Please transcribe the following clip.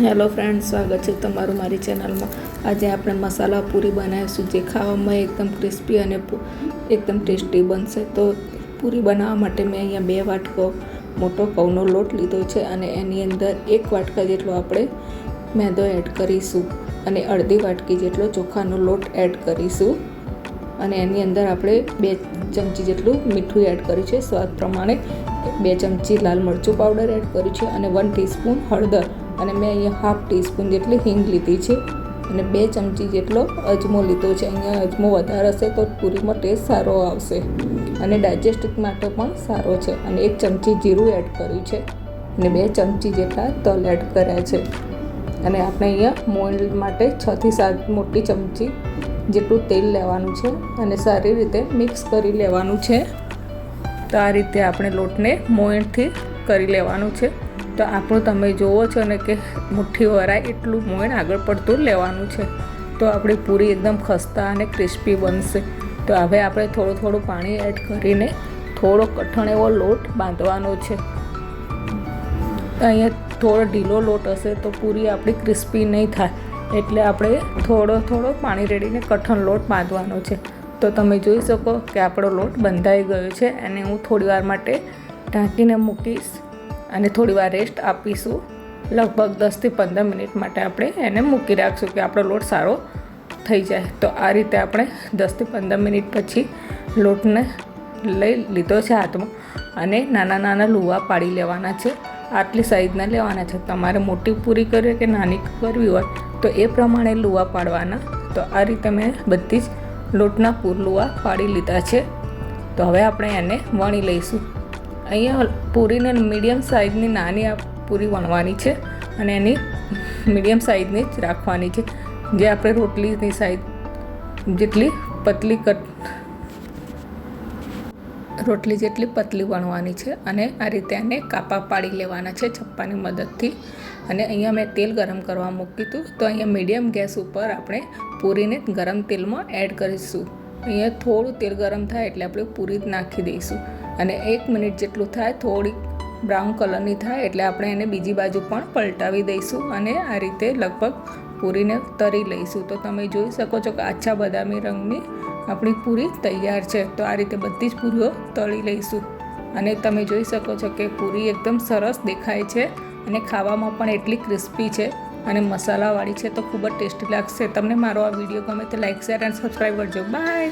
Hello friend સ્વાગત છે તમારું મારી ચેનલમાં. આજે આપણે મસાલા પૂરી બનાવીશું જે ખાવામાં એકદમ ક્રિસ્પી અને એકદમ ટેસ્ટી બનશે. તો પૂરી બનાવવા માટે મેં અહીંયા બે વાટકો મોટો ઘઉંનો લોટ લીધો છે અને એની અંદર એક વાટકા જેટલો આપણે મેદો એડ કરીશું અને અડધી વાટકી જેટલો ચોખાનો લોટ એડ કરીશું. અને એની અંદર આપણે બે ચમચી જેટલું મીઠું એડ કર્યું છે. સ્વાદ પ્રમાણે બે ચમચી લાલ મરચું પાવડર એડ કર્યું છે અને વન ટીસ્પૂન હળદર અને મેં અહીંયા હાફ ટીસ્પૂન જેટલી હિંગ લીધી છે અને બે ચમચી જેટલો અજમો લીધો છે. અહીંયા અજમો વધારે હશે તો પૂરીમાં ટેસ્ટ સારો આવશે અને ડાયજેસ્ટિક માટે પણ સારો છે. અને એક ચમચી જીરું એડ કર્યું છે અને બે ચમચી જેટલા તલ એડ કર્યા છે. અને આપણે અહીંયા મોલ્ડ માટે છથી સાત મોટી ચમચી જેટલું તેલ લેવાનું છે અને સારી રીતે મિક્સ કરી લેવાનું છે. તો આ રીતે આપણે લોટને મોયણથી કરી લેવાનું છે. તો આપણું તમે જુઓ છો ને કે મુઠ્ઠી વરાય એટલું મોયણ આગળ પડતું લેવાનું છે. તો આપણી પૂરી એકદમ ખસ્તા અને ક્રિસ્પી બનશે. તો હવે આપણે થોડું થોડું પાણી એડ કરીને થોડો કઠણ એવો લોટ બાંધવાનો છે. અહીંયા થોડો ઢીલો લોટ હશે તો પૂરી આપણી ક્રિસ્પી નહીં થાય. એટલે આપણે થોડો થોડો પાણી રેડીને કઠણ લોટ બાંધવાનો છે. તો તમે જોઈ શકો કે આપણો લોટ બંધાઈ ગયો છે. અને હું થોડી વાર માટે ઢાંકીને મૂકીશ. અને થોડી વાર રેસ્ટ આપીશું. લગભગ દસથી પંદર મિનિટ માટે આપણે એને મૂકી રાખશું કે આપણો લોટ સારો થઈ જાય. તો આ રીતે આપણે દસથી પંદર મિનિટ પછી લોટને લઈ લીધો છે હાથમાં અને નાના નાના લુવા પાડી લેવાના છે. આટલી સાઈઝના લેવાના છે. તમારે મોટી પૂરી કરવી કે નાની કરવી હોય તો એ પ્રમાણે લુવા પાડવાના. તો આ રીતે મેં બધી જ લોટના પૂર લુવા પાડી લીધા છે. તો હવે આપણે એને વણી લઈશું. અહીંયા પૂરીને મીડિયમ સાઇઝની નાની આ પૂરી વણવાની છે અને એની મીડિયમ સાઇઝની જ રાખવાની છે. જે આપણે રોટલીની સાઈઝ જેટલી પતલી કટ રોટલી જેટલી પતલી વણવાની છે અને આ રીતે એને કાપા પાડી લેવાના છે છપ્પાની મદદથી. અને અહીંયા મેં તેલ ગરમ કરવા મૂક્યું હતું, તો અહીંયા મીડિયમ ગેસ ઉપર આપણે પૂરીને ગરમ તેલમાં એડ કરીશું. અહીંયા થોડું તેલ ગરમ થાય એટલે આપણે પૂરી નાખી દઈશું. અને એક મિનિટ જેટલું થાય થોડીક બ્રાઉન કલરની થાય એટલે આપણે એને બીજી બાજુ પણ પલટાવી દઈશું અને આ રીતે લગભગ પૂરીને તરી લઈશું. તો તમે જોઈ શકો છો કે આછા બદામી રંગની આપણી પૂરી તૈયાર છે. તો આ રીતે બધી જ પૂરીઓ તળી લઈશું. અને તમે જોઈ શકો છો કે પૂરી એકદમ સરસ દેખાય છે અને ખાવામાં પણ એટલી ક્રિસ્પી છે અને મસાલાવાળી છે તો ખૂબ જ ટેસ્ટી લાગશે. તમને મારો આ વીડિયો ગમે તો લાઇક શેર એન્ડ સબસ્ક્રાઈબ કરજો. બાય!